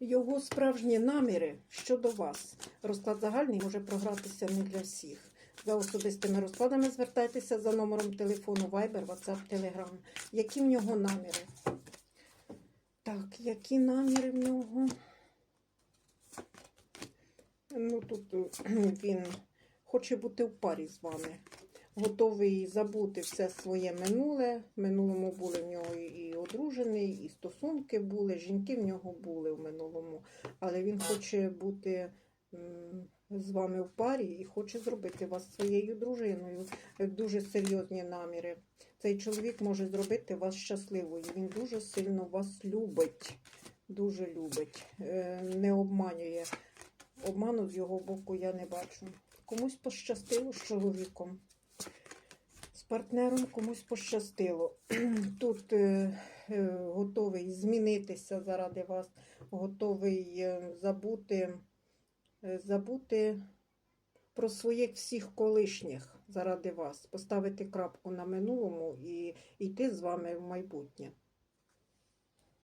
його справжні наміри щодо вас. Розклад загальний може програтися не для всіх. За особистими розкладами звертайтеся за номером телефону Viber, WhatsApp, Telegram. Які в нього наміри? Так, які наміри в нього? Ну, тут е, він хоче бути в парі з вами. Готовий забути все своє минуле. В минулому були в нього і одружений, і стосунки були, жінки в нього були в минулому. Але він хоче бути з вами в парі і хоче зробити вас своєю дружиною. Дуже серйозні наміри. Цей чоловік може зробити вас щасливою. Він дуже сильно вас любить. Дуже любить, Е, не обманює. Обману з його боку я не бачу. Комусь пощастило з чоловіком. Партнером комусь пощастило. Тут е, е, готовий змінитися заради вас, готовий е, забути, е, забути про своїх всіх колишніх заради вас, поставити крапку на минулому і йти з вами в майбутнє.